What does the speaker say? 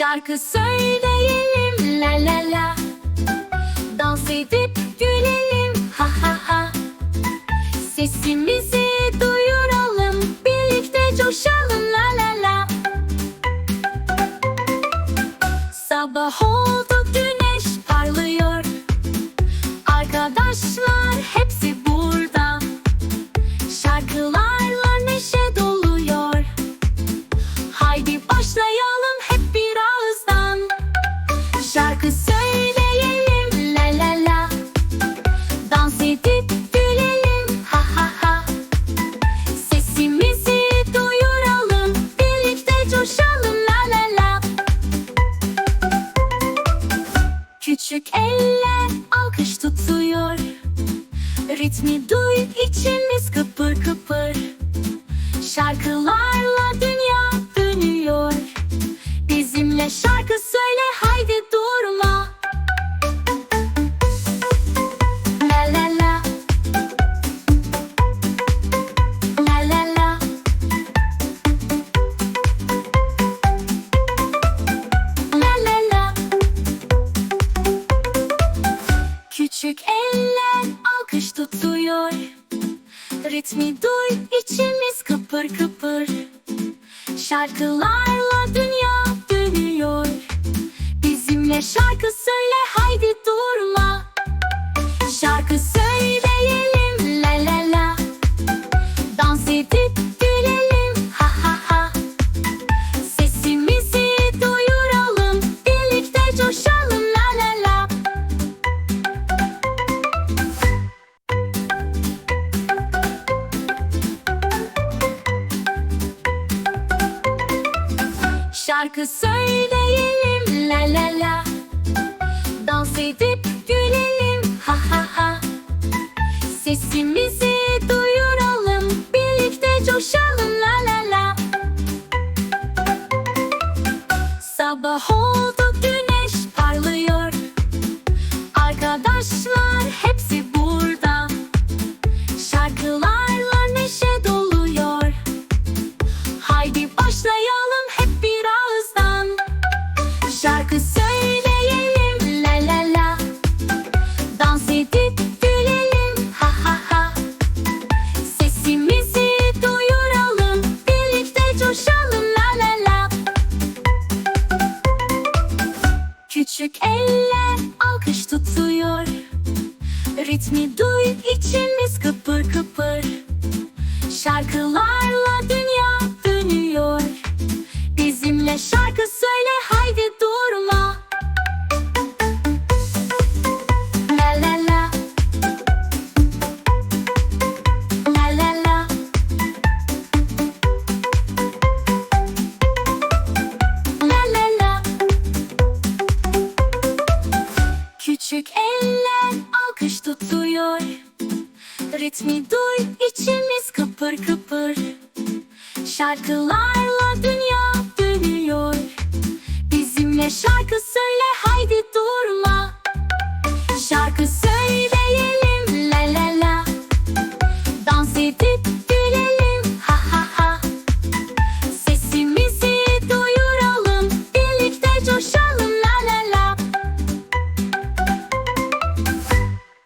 Şarkı söyleyelim la la la. Dans edip gülelim ha ha ha. Sesimizi duyuralım Birlikte coşalım la la la. Sabah oldu Küçük eller alkış tutuyor. Ritmi duy içimiz kıpır kıpır. Şarkılarla dünya dönüyor. Bizimle şarkı tutuyor Ritmi duy içimiz kıpır kıpır. Şarkılarla dünya dönüyor. Bizimle şarkı Şarkı söyleyelim la la la. Dans edip gülelim ha ha ha. Sesimizi duyuralım Birlikte coşalım la la la. Sabah oldu Küçük eller alkış tutuyor. Ritmi duy içimiz kıpır kıpır. Şarkılarla dünya dönüyor. Bizimle şarkı tutuyor Ritmi duy içimiz kıpır kıpır. Şarkılarla dünya dönüyor. Bizimle şarkı söyle